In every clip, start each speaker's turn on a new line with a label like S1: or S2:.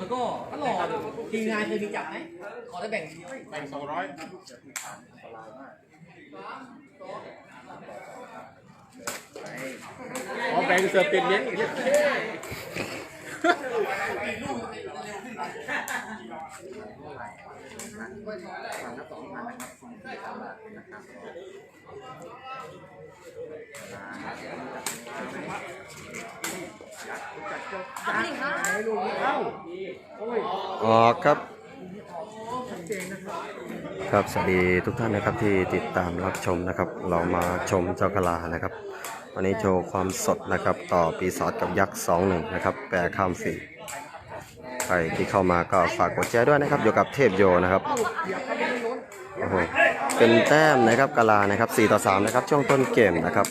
S1: แล้วก็ตลอดทีมงานเคยมีจับไหมขอได้แบ่ง
S2: แบ่งสองร้อย
S3: อ๋อแบ่งเสือติดเลี้ยงเยอะ
S4: ออกครับ ครับสวัสดีทุกท่านนะครับที่ติดตามรับชมนะครับ เรามาชมเจ้ากะลานะครับ วันนี้โชว์ความสดนะครับ ต่อปีศาจกับยักษ์สองหนึ่งนะครับ แปรข้ามฝีใครที่เข้ามาก็ฝากกดแชร์ด้วยนะครับ อยู่กับเทพโยนะครับโอ้โห เป็นแต้มนะครับกะลานะครับ4ต่อ3นะครับช่วงต้นเกมนะครับ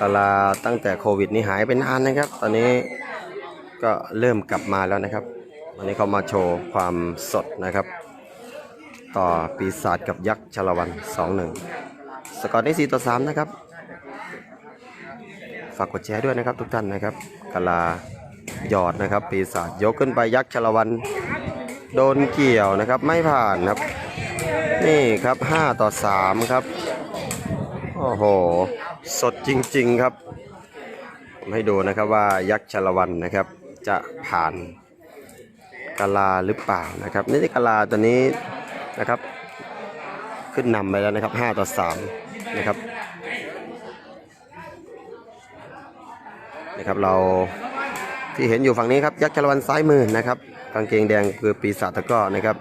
S4: กะลาตั้งแต่โควิดนี้หายไปนานนะครับ ตอนนี้ก็เริ่มกลับมาแล้วนะครับ วันนี้เขามาโชว์ความสดนะครับ ต่อปีศาจกับยักษ์ชลวัน 2-1 สกอร์ได้4ต่อ3นะครับฝากกดแชร์ด้วยนะครับทุกท่านนะครับกะลาหยอดนะครับ ปีศาจยกขึ้นไปยักษ์ชลวัน โดนเกี่ยวนะครับ ไม่ผ่านครับ นี่ครับ5ต่อ3ครับ โอ้โห สดจริง ๆครับ ให้ดูนะครับว่ายักษ์ชลวันนะครับ จะผ่านกาลาหรือเปล่านะครับ นี่ที่กาลาตัวนี้นะครับ ขึ้นนำไปแล้วนะครับ5ต่อ3นะครับนะครับเราที่เห็นอยู่ฝั่งนี้ครับยักษ์ชลวันซ้ายมือนะครับกางเกงแดงคือปีศาจตะก้อนะครับ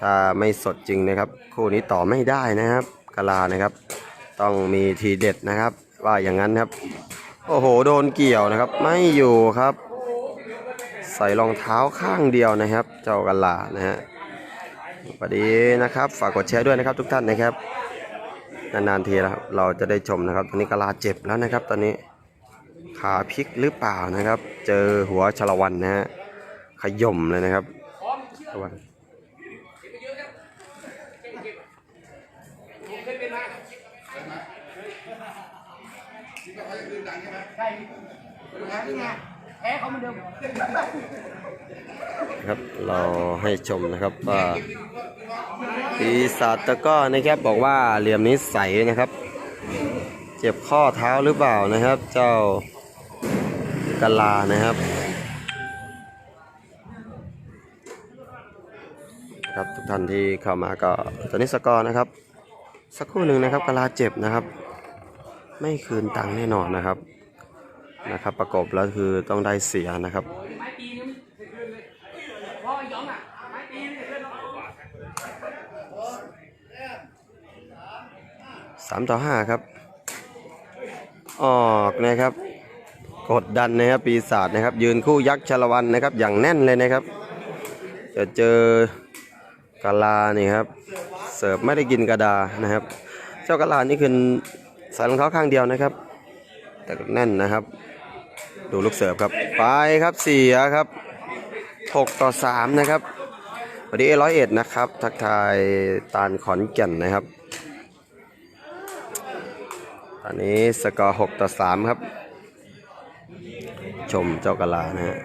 S4: ถ้าไม่สดจริงนะครับ คู่นี้ต่อไม่ได้นะครับกาลานะครับ ต้องมีทีเด็ดนะครับ ว่าอย่างนั้นครับ โอ้โหโดนเกี่ยวนะครับ ไม่อยู่ครับ ใส่รองเท้าข้างเดียวนะครับ เจ้ากะลานะฮะสวัสดีนะครับ ฝากกดแชร์ด้วยนะครับ ทุกท่านนะครับนานๆทีแล้วครับเราจะได้ชมนะครับ ตอนนี้กะลาเจ็บแล้วนะครับ ตอนนี้ขาพลิกหรือเปล่านะครับ เจอหัวชลวันนะฮะขย่มเลยนะครับชลวัน
S1: แพ้เขาเหมือนเดิม
S4: นะ ครับเราให้ชมนะครับว่าปีศาจตะก้อนะครับบอกว่าเหลี่ยมนี้ใสนะครับ เจ็บข้อเท้าหรือเปล่านะครับ เจ้ากะลานะครับครับทุกท่านที่เข้ามาก็ตอนนี้สกอร์นะครับ สักครู่หนึ่งนะครับกะลาเจ็บนะครับ ไม่คืนตังค์แน่นอนนะครับ นะครับ ประกบแล้วคือต้องได้เสียนะครับสามต่อห้าครับ ออกนะครับ กดดันนะครับ ปีศาจนะครับ ยืนคู่ยักษ์ชลวันนะครับ อย่างแน่นเลยนะครับ จะเจอกาลานี่ครับ เสิร์ฟไม่ได้กินกระดานะครับ เจ้ากาลานี่คือใส่รองเท้าข้างเดียวนะครับ แต่แน่นนะครับ ดูลูกเสิร์ฟครับ ไปครับเสียครับหกต่อสามนะครับวันนี้เอร้อยเอ็ดนะครับ ทักทายตาลขอนแก่นนะครับ ตอนนี้สกอร์ 6 ต่อ 3 ครับ ชมเจ้ากะลานะฮะ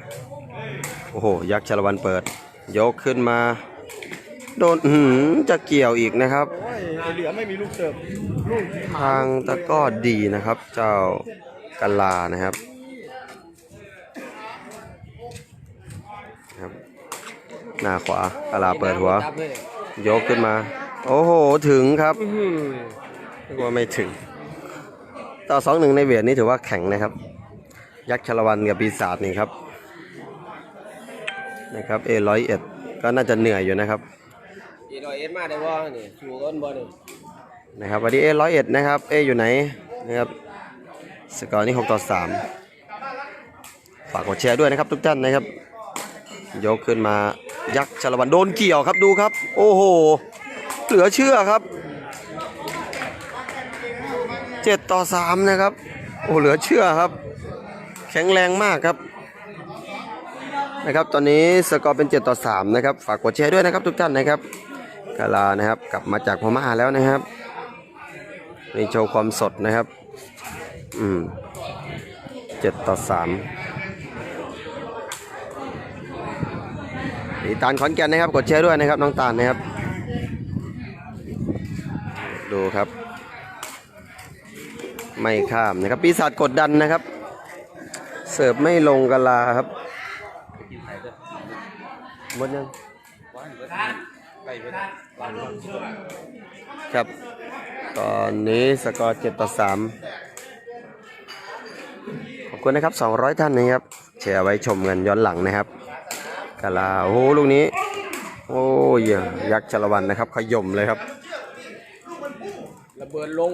S4: โอ้โห ยักษ์ชาละวันเปิด ยกขึ้นมา โดนหือจะเกี่ยวอีกนะครับ
S3: เหลือไม่มีลูกเสิร์ฟ
S4: ทางตะก้อดีนะครับ เจ้ากะลานะครับ หน้าขวากะลาเปิดหัว ยกขึ้นมา โอ้โห ถึงครับนึกว่าไม่ถึง ต่อสองหนึ่งในเวียดนี้ถือว่าแข็งนะครับ ยักษ์ชาละวันกับปีศาจนี่ครับ นะครับเอร้อยเอ็ดก็น่าจะเหนื่อยอยู่นะครับ
S3: อีดอยเอ็ดมาได้บ่นี่ชูก้นบ่นี่
S4: นะครับวันนี้เอร้อยเอ็ดนะครับ เออยู่ไหนนะครับ สกอร์นี่หกต่อสามฝากกดแชร์ด้วยนะครับทุกท่านนะครับ ยกขึ้นมายักษ์ชาลวันโดนเกี่ยวครับดูครับ โอ้โห เหลือเชื่อครับเจ็ดต่อสามนะครับ โอ้เหลือเชื่อครับ แข็งแรงมากครับนะครับ ตอนนี้สกอร์เป็น 7 ต่อ 3 นะครับ ฝากกดแชร์ด้วยนะครับทุกท่านนะครับกาลานะครับ กลับมาจากพม่าแล้วนะครับนี่โชว์ความสดนะครับ อืม7ต่อ3 นี่ตาลขอนแก่นนะครับ กดแชร์ด้วยนะครับน้องตาลนะครับ ดูครับ ไม่ข้ามนะครับ ปีศาจกดดันนะครับ เสิร์ฟไม่ลงกะลาครับหมดยังครับ ตอนนี้สกอร์7ต่อ3ขอบคุณนะครับ 200 ท่านนะครับ แชร์ไว้ชมกันย้อนหลังนะครับ กะลา โอ้โหลูกนี้ โอ้ยยักษ์ชลวันนะครับ ขย่มเลยครับ
S3: ระเบิดลง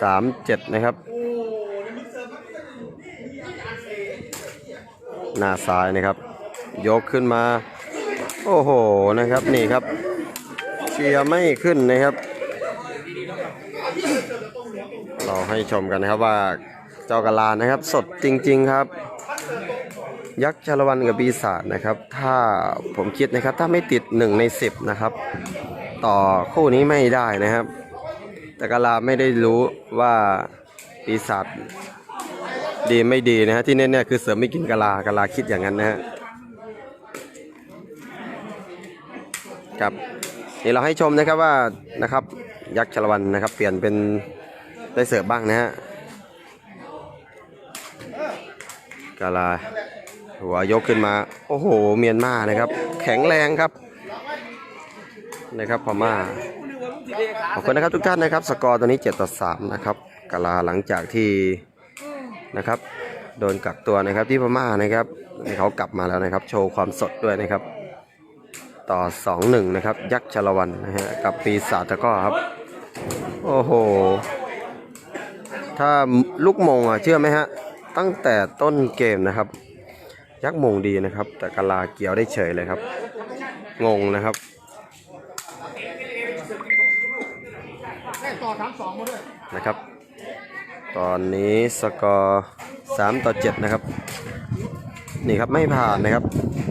S4: สามเจ็ดนะครับ หน้าซ้ายนะครับ ยกขึ้นมา โอ้โหนะครับนี่ครับ เชียร์ไม่ขึ้นนะครับ เราให้ชมกันนะครับว่าเจ้ากะลานะครับ สดจริง ๆ ครับ ยักษ์ชาละวันกับปีศาจนะครับ ถ้าผมคิดนะครับ ถ้าไม่ติดหนึ่งในสิบนะครับ ต่อคู่นี้ไม่ได้นะครับแต่กลาไม่ได้รู้ว่าปีศาจดีไม่ดีนะฮะที่แน่ๆคือเสือไม่กินกาลากาลาคิดอย่างนั้นนะฮะครับนี่เราให้ชมนะครับว่านะครับยักษ์ชลวันนะครับ เปลี่ยนเป็นได้เสิร์ฟบ้างนะฮะ กาลา หัวยกขึ้นมา โอ้โห เมียนมานะครับ แข็งแรงครับนะครับพม่าขอบคุณนะครับทุกท่านนะครับ สกอร์ตอนนี้7ต่อ3นะครับกาลาหลังจากที่นะครับ โดนกักตัวนะครับที่พม่านะครับเขากลับมาแล้วนะครับ โชว์ความสดด้วยนะครับ ต่อ 2-1 นะครับ ยักษ์ชลวันนะฮะกับปีศาจตะก้อครับ โอ้โห ถ้าลูกมงอะเชื่อไหมฮะ ตั้งแต่ต้นเกมนะครับ ยักษ์มงดีนะครับ แต่กาลาเกี่ยวได้เฉยเลยครับ งงนะครับนะครับ ตอนนี้สกอร์3ต่อ7นะครับ นี่ครับไม่ผ่านนะครับ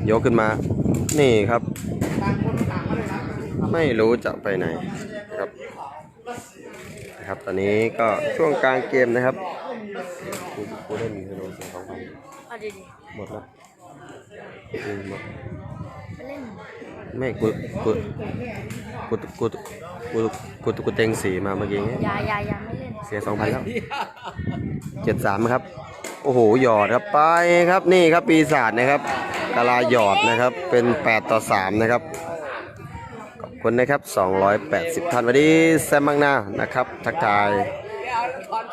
S4: ยกขึ้นมา นี่ครับ ไม่รู้จะไปไหนนะครับนะครับ ตอนนี้ก็ช่วงกลางเกมนะครับ กูกูเล่นเฮโร่สองพัน
S2: เอาดี
S4: หมดแล้วอืมหมด
S2: ๆไปเล่น
S4: ไม่กูกูกูกูกูกูกูเต็งสีมาเมื่อกี้
S2: อยาอยาอยาไม่เล่น
S4: เสียสองพันแล้วเจ็ดสามครับ โอ้โหหยอดครับไปครับนี่ครับปีศาจนะครับกาลาหยอดนะครับเป็น 8 ต่อ 3 นะครับขอบคุณนะครับ 280ท่านสวัสดีแซมบังนานะครับ ทักทาย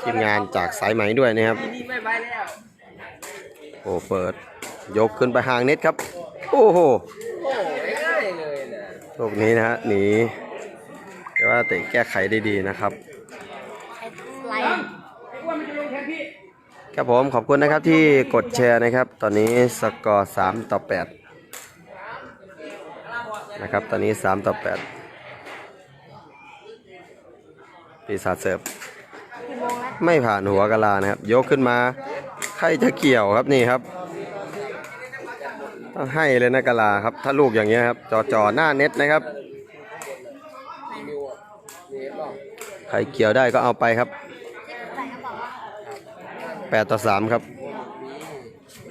S4: ทีมงานจากสายไหมด้วยนะครับโอ้เปิด ยกขึ้นไปห่างเน็ตครับ โอ้โห
S1: โอ้ยง่ายเลยนะ
S4: ลูกนี้นะฮะหนีแต่ว่าเตะแก้ไขได้ดีนะครับครับผมขอบคุณนะครับที่กดแชร์นะครับ ตอนนี้สกอร์ 3 ต่อ 8 นะครับ ตอนนี้ 3 ต่อ 8 ปีศาจเสิร์ฟ ไม่ผ่านหัวกะลานะครับ ยกขึ้นมาใครจะเกี่ยวครับนี่ครับต้องให้เลยนะกะลาครับ ถ้าลูกอย่างเงี้ยครับจอจอหน้าเน็ตนะครับใครเกี่ยวได้ก็เอาไปครับ
S2: ใส่กระเป๋าว่า
S4: 8ต่อ3ครับ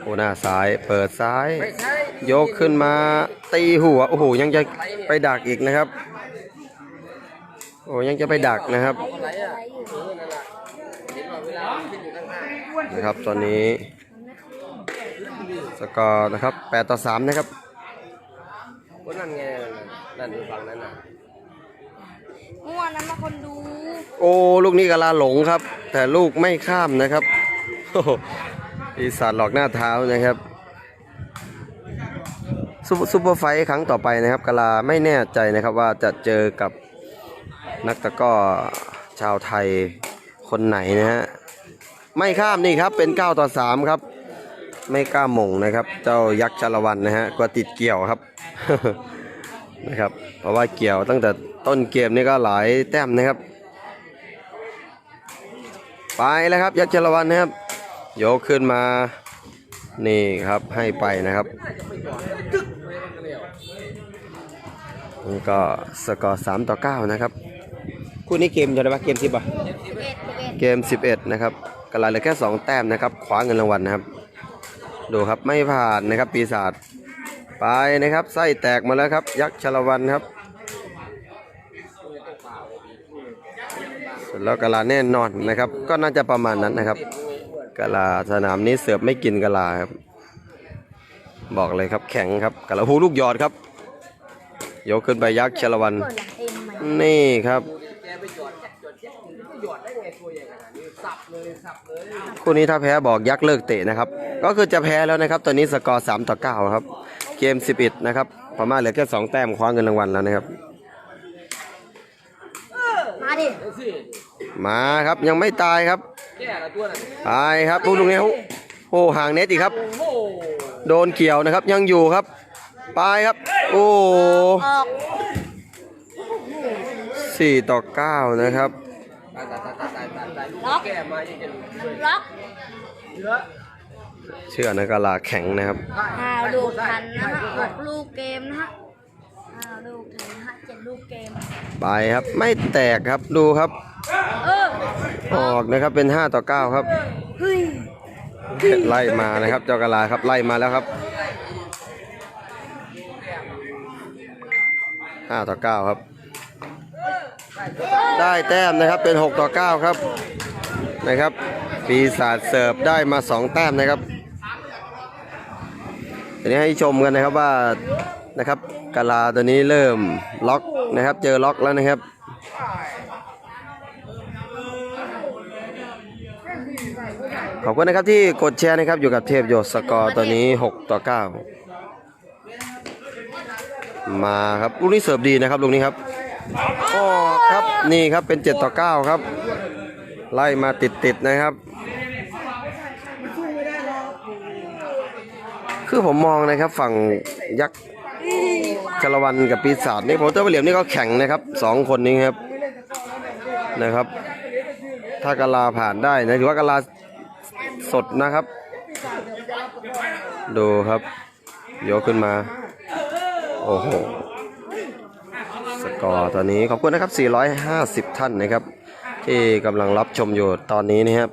S4: โอ้หน้าซ้ายเปิดซ้าย ยกขึ้นมาตีหัวโอ้โหยังจะไปดักอีกนะครับ โอ้ยังจะไปดักนะครับ นะครับตอนนี้สกอร์นะครับ8ต่อ3นะครับ
S3: ว่านั่นไงนั่นอยู่ฝั่งนั้นน่ะ
S2: ง่วงนั้นมาคนดู
S4: โอ้ลูกนี้กะลาหลงครับ แต่ลูกไม่ข้ามนะครับโอ้โหปีศาจหลอกหน้าเท้านะครับซุปซุปเปอร์ไฟท์ครั้งต่อไปนะครับกะลาไม่แน่ใจนะครับว่าจะเจอกับนักตะกร้อชาวไทยคนไหนนะฮะ ไม่ข้ามนี่ครับเป็น 9 ต่อ 3 ครับ ไม่กล้าหม่งนะครับ เจ้ายักษ์ชาละวันนะฮะกลัวติดเกี่ยวครับนะครับ เพราะว่าเกี่ยวตั้งแต่ต้นเกมนี่ก็หลายแต้มนะครับ ไปแล้วครับ ยักษ์ชาละวันนะครับยกขึ้นมานี่ครับให้ไปนะครับนี่ก็สกอร์3ต่อ9นะครับ คู่นี้เกมจะได้ปะเกม10ป่ะ
S2: สิบเอ็ดสิบเอ็ด
S4: เกม11นะครับ กระลาเหลือแค่สองแต้มนะครับคว้าเงินรางวัลนะครับ ดูครับไม่ผ่านนะครับ ปีศาจไปนะครับไส้แตกมาแล้วครับ ยักษ์ชลวันครับเสร็จแล้วกะลาแน่นอนนะครับ ก็น่าจะประมาณนั้นนะครับกะลาสนามนี้เสือบไม่กินกะลาครับ บอกเลยครับแข็งครับกะลาหูลูกหยอดครับ ยกขึ้นไปยักษ์ชลวัน
S2: เปิดหลังเอ็มใหม่
S4: นี่ครับ
S1: แกไปหยอดแจ็คหยอดแจ็คหยอดได้ไงตัวใหญ่ขนาดนี้สับเลยสับเลย
S4: คู่นี้ถ้าแพ้บอกยักษ์เลิกเตะนะครับ ก็คือจะแพ้แล้วนะครับ ตอนนี้สกอร์ 3 ต่อ 9 ครับ เกม 11 นะครับพม่าเหลือแค่ 2 แต้มคว้าเงินรางวัลแล้วนะครับ
S2: มาดิ
S1: เดี๋ยวสิ
S4: มาครับยังไม่ตายครับ
S1: แก่ละตัวน่ะ
S4: ตายครับลูกลุงเนี้ยโอ้ห่างเน็ตอีกครับ
S1: โอ้โห
S4: โดนเกี่ยวนะครับยังอยู่ครับ ไปครับ โอ้
S2: ออก
S4: สี่ต่อเก้านะครับ
S1: ตายตายตายตายตายตายตาย
S2: ล็อก
S1: แก่มายังจะ
S2: ล็อก
S1: เหลือ
S4: เชื่อนะกะลาแข็งนะครับ
S2: ห้าลูกทันนะฮะหกลูกเกมนะฮะห้าลูกทันนะฮะเจ็ดลูกเกม
S4: ไปครับไม่แตกครับดูครับ
S2: เออ
S4: ออกนะครับเป็น 5 ต่อ 9 ครับ
S2: เฮ้ย
S4: ไล่มานะครับ เจ้ากะลาครับไล่มาแล้วครับห้าต่อเก้าครับ ได้แต้มนะครับเป็นหกต่อเก้าครับนะครับปีศาจเสิร์ฟได้มาสองแต้มนะครับทีนี้ให้ชมกันนะครับว่านะครับกะลาตัวนี้เริ่มล็อกนะครับเจอล็อกแล้วนะครับขอบคุณนะครับที่กดแชร์นะครับอยู่กับเทพโยศสกอร์ตอนนี้ 6 ต่อ 9 มาครับลูกนี้เสิร์ฟดีนะครับลูกนี้ครับ กครับนี่ครับเป็น7ต่อ9ครับ ไล่มาติดๆนะครับ คือผมมองนะครับฝั่งยักษ์ชลวันกับปีศาจนี่ผมเตอร์เหลียมนี่ก็แข่งนะครับสองคนนี้ครับนะครับ ถ้ากะลาผ่านได้นะถือว่ากะลาสดนะครับ ดูครับ ยกขึ้นมา โอ้โห กอร์ตอนนี้ขอบคุณนะครับ 450 ท่านนะครับ ที่กำลังรับชมอยู่ตอนนี้นะครับ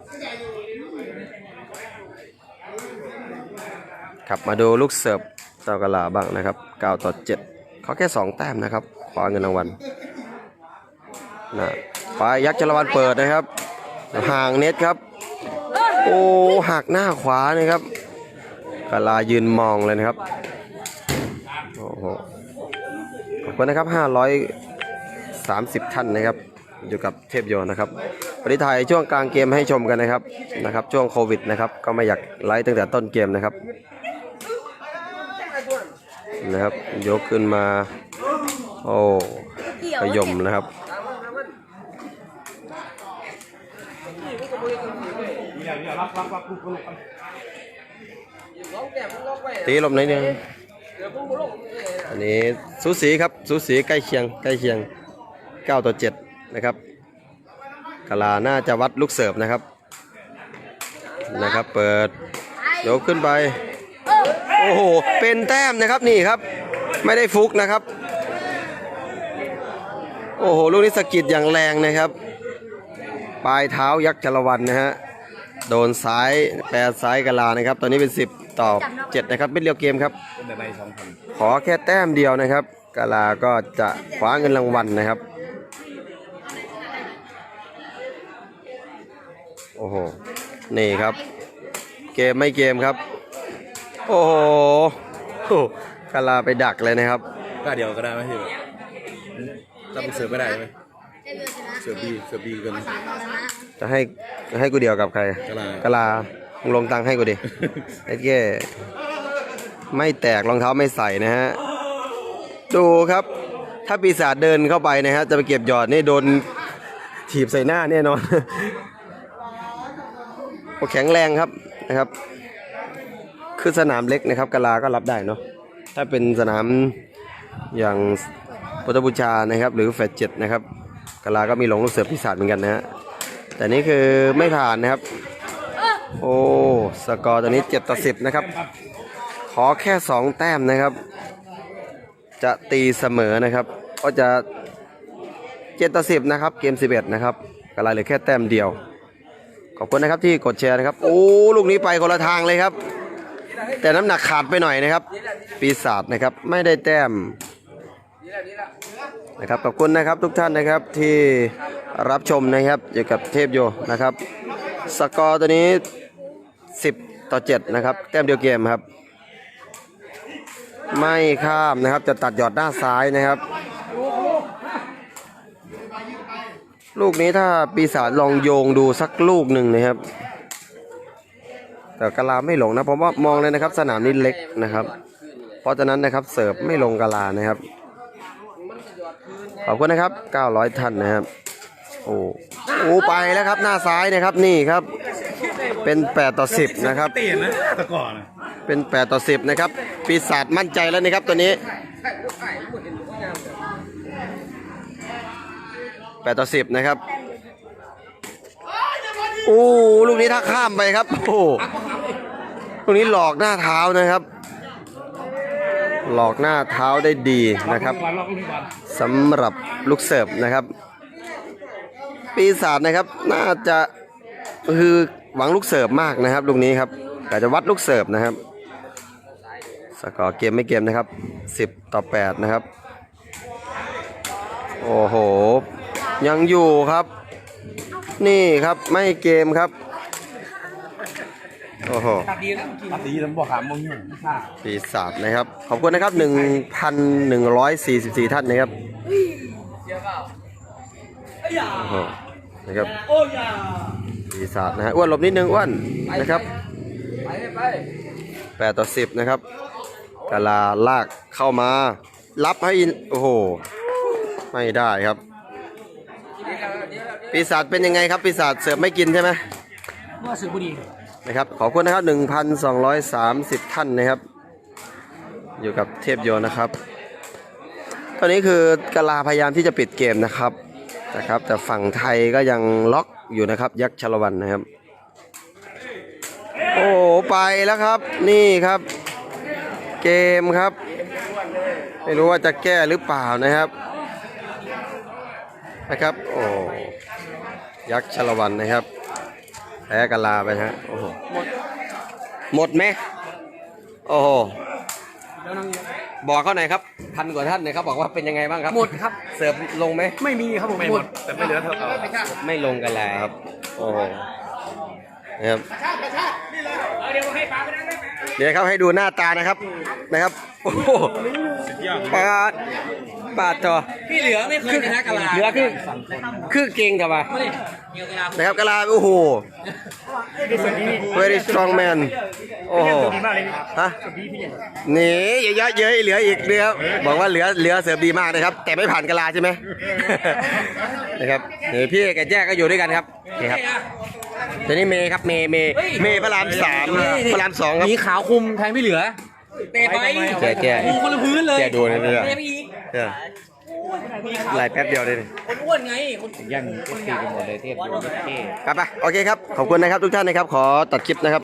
S4: ครับมาดูลูกเสิร์ฟเจ้ากะลาบ้างนะครับ 9 ต่อ 7เขาแค่ 2 แต้มนะครับคว้าเงินรางวัลนะฝ่ายยักษ์จรวันเปิดนะครับ ห่างเน็ตครับ โอ้หักหน้าขวานะครับกะลายืนมองเลยนะครับ โอ้โห ขอบคุณนะครับ 530 ท่านนะครับ อยู่กับเทพโยนะครับวันนี้ถ่ายช่วงกลางเกมให้ชมกันนะครับนะครับ ช่วงโควิดนะครับ ก็ไม่อยากไลฟ์ตั้งแต่ต้นเกมนะครับนะครับยกขึ้นมา โอ้
S2: เกี่ยว
S4: ขยมนะครับตีลมไหนอยหนึง
S1: เดี๋ย
S4: อันนี้สูสีครับสูสีใกล้เคียงใกล้เคียง 9 ต่อ 7 นะครับกาลาน่าจะวัดลูกเสิร์ฟนะครับนะครับ เปิดยกขึ้นไป โอ้โห เป็นแต้มนะครับนี่ครับ ไม่ได้ฟุกนะครับ โอ้โห ลูกนี้สกิดอย่างแรงนะครับ ปลายเท้ายักษ์ชลวันนะฮะ โดนซ้ายแปรซ้ายกะลานะครับ ตอนนี้เป็น 10 ต่อ7นะครับเป็นเรียวเกมครับขอแค่แต้มเดียวนะครับกาลาก็จะคว้าเงินรางวัลนะครับ โอ้โห นี่ครับ เกมไม่เกมครับ โอ้โหโอ้กาลาไปดักเลยนะครับ
S5: ก็เดียวก็ได้ไหมพี่ถ้าเป็นเสิร์ฟไม่ได้ไหม
S2: ได้เบอร์ชนะ
S5: เสิร์ฟดีเสิร์ฟดีเกิน
S2: สามตอนชนะ
S4: จะให้ให้กูเดียวกับใคร
S5: กะลา
S4: กาลา มึงลงตังให้กูดิไอ้เก้ไม่แตกรองเท้าไม่ใส่นะฮะ ดูครับ ถ้าปีศาจเดินเข้าไปนะฮะ จะไปเก็บหยอดนี่โดนถีบใส่หน้าแน่นอนโอแข็งแรงครับนะครับ คือสนามเล็กนะครับกาลาก็รับได้เนาะ ถ้าเป็นสนามอย่างพุทธบูชานะครับ หรือแฟดเจ็ดนะครับกาลาก็มีหลงลูกเสือปีศาจเหมือนกันนะฮะ แต่นี่คือไม่ผ่านนะครับ โอ้สกอร์ตอนนี้7ต่อ10นะครับ ขอแค่2แต้มนะครับ จะตีเสมอนะครับ ก็จะ7ต่อ10นะครับ เกม11นะครับกำลังเหลือแค่แต้มเดียว ขอบคุณนะครับที่กดแชร์นะครับ โอ้ลูกนี้ไปคนละทางเลยครับ แต่น้ำหนักขาดไปหน่อยนะครับ ปีศาจนะครับไม่ได้แต้มนะครับขอบคุณนะครับทุกท่านนะครับที่รับชมนะครับอยู่กับเทพโยนะครับ สกอร์ตัวนี้ ต่อ7นะครับ แต้มเดียวเกมครับ ไม่ข้ามนะครับ จะตัดหยอดหน้าซ้ายนะครับ ลูกนี้ถ้าปีศาจลองโยงดูสักลูกหนึ่งนะครับ แต่กะลาไม่หลงนะผมว่ามองเลยนะครับ สนามนี้เล็กนะครับ เพราะฉะนั้นนะครับเสิร์ฟไม่ลงกะลานะครับขอบคุณนะครับ 900ท่านนะครับ โอ้โอ้ไปแล้วครับ หน้าซ้ายนะครับ นี่ครับ เป็น 8 ต่อ 10 นะครับ
S5: ตีนนะแตะก่อนอะ
S4: เป็น 8 ต่อ 10 นะครับ ปีศาจมั่นใจแล้วนะครับตัวนี้ 8 ต่อ 10 นะครับ โอ้ลูกนี้ถ้าข้ามไปครับ โอ้ลูกนี้หลอกหน้าเท้านะครับ หลอกหน้าเท้าได้ดีนะครับ
S1: วันล็อกลูกนี้ก่อน
S4: สำหรับลูกเสิร์ฟนะครับ ปีศาจนะครับน่าจะคือ หวังลูกเสิร์ฟมากนะครับลูกนี้ครับแต่จะวัดลูกเสิร์ฟนะครับ สกอร์เกมไม่เกมนะครับ 10 ต่อ 8 นะครับ โอ้โห ยังอยู่ครับ นี่ครับไม่เกมครับ โอ้โห
S1: ดีแล้วเมื่อกี้
S5: ตัดดีแล้วบอกหามมึงอยู่
S4: ปีศาจนะครับ ขอบคุณนะครับ 1,144 ท่านนะครับโอ้โหนะครับ
S1: โอ้ย
S4: ปีศาจนะฮะอ้วนหลบนิดนึงอ้วนนะครับ
S1: ไปไป
S4: 8ต่อ10นะครับกาลาลากเข้ามา รับให้อินโอ้โหไม่ได้ครับ ปีศาจเป็นยังไงครับ ปีศาจเสิร์ฟไม่กินใช่ไหม
S1: เมื่อสื่อบุรี
S4: นะครับขอบคุณนะครับ 1,230 ท่านนะครับ อยู่กับเทพโยนะครับ ตอนนี้คือกาลาพยายามที่จะปิดเกมนะครับ นะครับ แต่ฝั่งไทยก็ยังล็อกอยู่นะครับ ยักษ์ชลวันนะครับ โอ้ไปแล้วครับ นี่ครับ เกมครับ ไม่รู้ว่าจะแก้หรือเปล่านะครับนะครับ โอ้ยักษ์ชลวันนะครับแพ้กาลาไปฮะโอ้โหหมดไหมโอ้โห บอกเขาหน่อยครับพันกว่าท่านนะครับบอกว่าเป็นยังไงบ้างครับ
S1: หมดครับ
S4: เสิร์ฟลงไหม
S1: ไม่มีครับผม
S5: ไม่
S1: ห
S5: ห
S1: ม
S5: ม
S1: ด
S5: ดแต่ไม่เหลือเท่าเก่า
S4: ไม่ลงกันแล้วครับโอ้โหนะครับ
S1: เดี๋ยวให้ปลาไปนั่งได้ไหม
S4: เดี๋ยวครับให้ดูหน้าตานะครับนะครับโอ้โหปาดปาดจอ
S1: พี่เหลือไม่เคยชนะกะลา
S4: เหลือคือคือเก่งกับว่านะครับกะลาโอ้โห very strong man โอ้โหฮะหนี่เยอะๆเยอะเหลืออีกเรือบอกว่าเหลือเหลือเสิร์ฟดีมากนะครับ แต่ไม่ผ่านกะลาใช่ไหม นะครับนี่พี่กับแจ้ก็อยู่ด้วยกันครับนี่ครับทีนี้เมย์ครับเมย์เมย์เมย์พระรามสามพระรามสองครับ
S1: มีขาวคุมแทงไม่เหลือเตะไป
S4: แก้แก้
S1: ดูคนละพื้นเลย
S4: แก้ดูนะเนี่ย
S1: เตะไปอีก
S4: เนี่ยไล่แป๊บเดียวเลยนี่
S1: คนอ้วนไง คน
S3: ยังตีกันหมดเลยเทพโยนเท่
S4: ครับไปโอเคครับ ขอบคุณนะครับทุกท่านนะครับ ขอตัดคลิปนะครับ